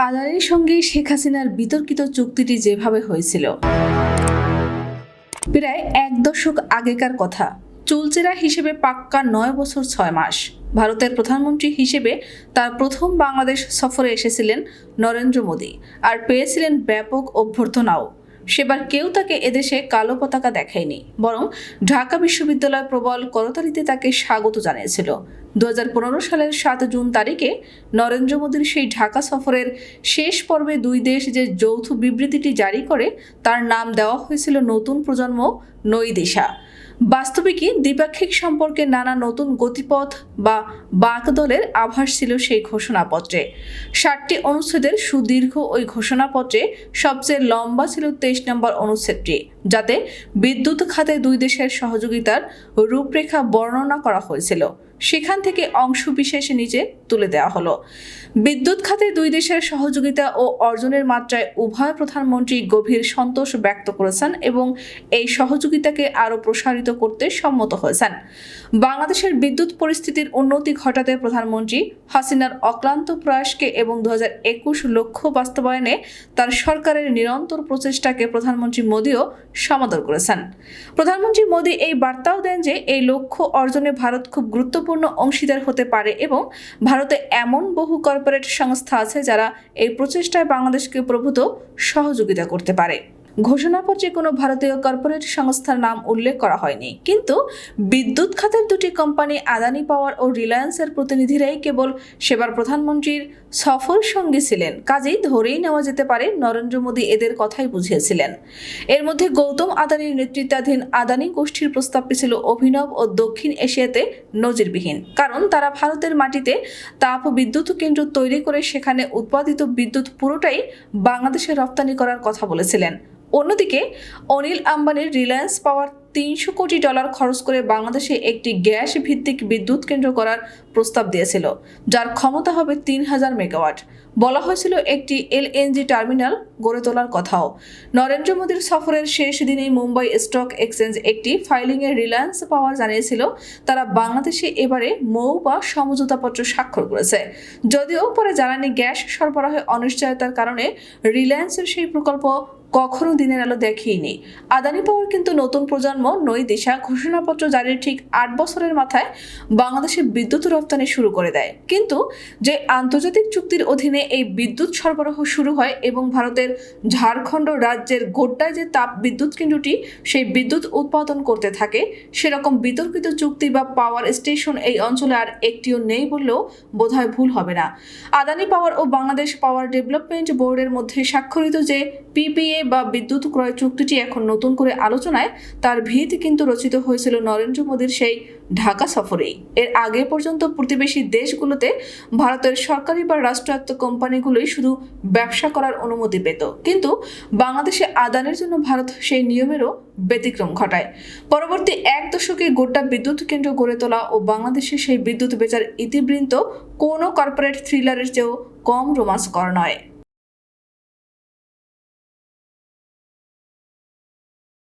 আদানির সঙ্গে শেখ হাসিনার বিতর্কিত চুক্তিটি যেভাবে হয়েছিল। প্রায় এক দশক আগেকার কথা। চুলচেরা হিসেবে পাক্কা নয় বছর ছয় মাস। ভারতের প্রধানমন্ত্রী হিসেবে তার প্রথম বাংলাদেশ সফরে এসেছিলেন নরেন্দ্র মোদী। আর পেয়েছিলেন ব্যাপক অভ্যর্থনাও। সেবার কেউ তাকে এদেশে কালো পতাকা দেখায়নি, বরং ঢাকা বিশ্ববিদ্যালয় প্রবল করতালিতে তাকে স্বাগত জানিয়েছিল। দু হাজার পনেরো সালের সাত জুন তারিখে নরেন্দ্র মোদীর সেই ঢাকা সফরের শেষ পর্বে দুই দেশ যে যৌথ বিবৃতিটি জারি করে, তার নাম দেওয়া হয়েছিল নতুন প্রজন্ম নই বাস্তবিকই দ্বিপাক্ষিক সম্পর্কে নানা নতুন গতিপথ বা বাকদলের আভাস ছিল সেই ঘোষণাপত্রে। ষাটটি অনুচ্ছেদের সুদীর্ঘ ওই ঘোষণাপত্রে সবচেয়ে লম্বা ছিল তেইশ নম্বর অনুচ্ছেদটি, যাতে বিদ্যুৎ খাতে দুই দেশের সহযোগিতার রূপরেখা বর্ণনা করা হয়েছিল। সেখান থেকে অংশ বিশেষ নিচে তুলে দেওয়া হলো। বিদ্যুৎ খাতে দুই দেশের সহযোগিতা ও অর্জনের মাত্রায় উভয় প্রধানমন্ত্রী গভীর সন্তোষ ব্যক্ত করেছেন এবং এই সহযোগিতাকে আরও প্রসারিত করতে সম্মত হয়েছেন। বাংলাদেশের বিদ্যুৎ পরিস্থিতির উন্নতি ঘটাতে প্রধানমন্ত্রী হাসিনার অক্লান্ত প্রয়াসকে এবং দু লক্ষ্য বাস্তবায়নে তার সরকারের নিরন্তর প্রচেষ্টাকে প্রধানমন্ত্রী মোদীও সমাদর করেছেন। প্রধানমন্ত্রী মোদী এই বার্তাও দেন যে এই লক্ষ্য অর্জনে ভারত খুব গুরুত্বপূর্ণ অংশীদার হতে পারে এবং ভারতে এমন বহু কর্পোরেট সংস্থা আছে যারা এই প্রচেষ্টায় বাংলাদেশকে প্রভূত সহযোগিতা করতে পারে। ঘোষণাপত্রে কোনো ভারতীয় কর্পোরেট সংস্থার নাম উল্লেখ করা হয়নি। কিন্তু বিদ্যুৎ খাতের দুটি কোম্পানি আদানি পাওয়ার ও রিলায়েন্সের প্রতিনিধিরাই কেবল সেবার প্রধানমন্ত্রীর সফর সঙ্গী ছিলেন। কাজেই ধরেই নেওয়া যেতে পারে, নরেন্দ্র মোদী এদের কথাই বুঝিয়েছিলেন। এর মধ্যে গৌতম আদানির নেতৃত্বাধীন আদানি গোষ্ঠীর প্রস্তাবটি ছিল অভিনব ও দক্ষিণ এশিয়াতে নজিরবিহীন। কারণ তারা ভারতের মাটিতে তাপ বিদ্যুৎ কেন্দ্র তৈরি করে সেখানে উৎপাদিত বিদ্যুৎ পুরোটাই বাংলাদেশে রপ্তানি করার কথা বলেছিলেন। অন্যদিকে, অনিল আম্বানির রিলায়েন্স পাওয়ার তিনশো কোটি ডলার খরচ করে বাংলাদেশে একটি গ্যাস ভিত্তিক বিদ্যুৎ কেন্দ্র করার প্রস্তাব দিয়েছিল, যার ক্ষমতা হবে তিন হাজার মেগাওয়াট। বলা হয়েছিল একটি এলএনজি টার্মিনাল গড়ে তোলার কথাও। নরেন্দ্র মোদীর সফরের শেষ দিনেই মুম্বাই স্টক এক্সচেঞ্জ একটি ফাইলিংয়ে রিলায়েন্স পাওয়ার জানিয়েছিল, তারা বাংলাদেশে এবারে মৌ বা সমঝোতাপত্র স্বাক্ষর করেছে। যদিও পরে জ্বালানি গ্যাস সরবরাহে অনিশ্চয়তার কারণে রিলায়েন্সের সেই প্রকল্প কখনো দিনের আলো দেখেইনি। আদানি পাওয়ার কিন্তু নতুন প্রজন্ম নই দিশা ঘোষণাপত্র জারির ঠিক আট বছরের মাথায় বাংলাদেশে বিদ্যুৎ রপ্তানি শুরু করে দেয়। কিন্তু যে আন্তর্জাতিক চুক্তির অধীনে এই বিদ্যুৎ সরবরাহ শুরু হয় এবং ভারতের ঝাড়খণ্ড রাজ্যের গোড্ডায় যে তাপ বিদ্যুৎ কেন্দ্রটি, সেই বিদ্যুৎ উৎপাদন করতে থাকে, সেরকম বিতর্কিত চুক্তি বা পাওয়ার স্টেশন এই অঞ্চলে আর একটিও নেই বললেও বোধহয় ভুল হবে না। আদানি পাওয়ার ও বাংলাদেশ পাওয়ার ডেভেলপমেন্ট বোর্ডের মধ্যে স্বাক্ষরিত যে পিপিএ বা বিদ্যুৎ ক্রয় চুক্তিটি এখন নতুন করে আলোচনায়, তার ভিত কিন্তু রচিত হয়েছিল নরেন্দ্র মোদীর সেই ঢাকা সফরেই। এর আগে পর্যন্ত প্রতিবেশী দেশগুলোতে ভারতের সরকারি বা রাষ্ট্রায়ত্ত কোম্পানিগুলোই শুধু ব্যবসা করার অনুমতি পেত। কিন্তু বাংলাদেশে আদানের জন্য ভারত সেই নিয়মেরও ব্যতিক্রম ঘটায়। পরবর্তী এক দশকে গোটা বিদ্যুৎ কেন্দ্র গড়ে তোলা ও বাংলাদেশে সেই বিদ্যুৎ বেচার ইতিবৃন্ত কোনো কর্পোরেট থ্রিলারের চেয়েও কম রোমাঞ্চকর নয়।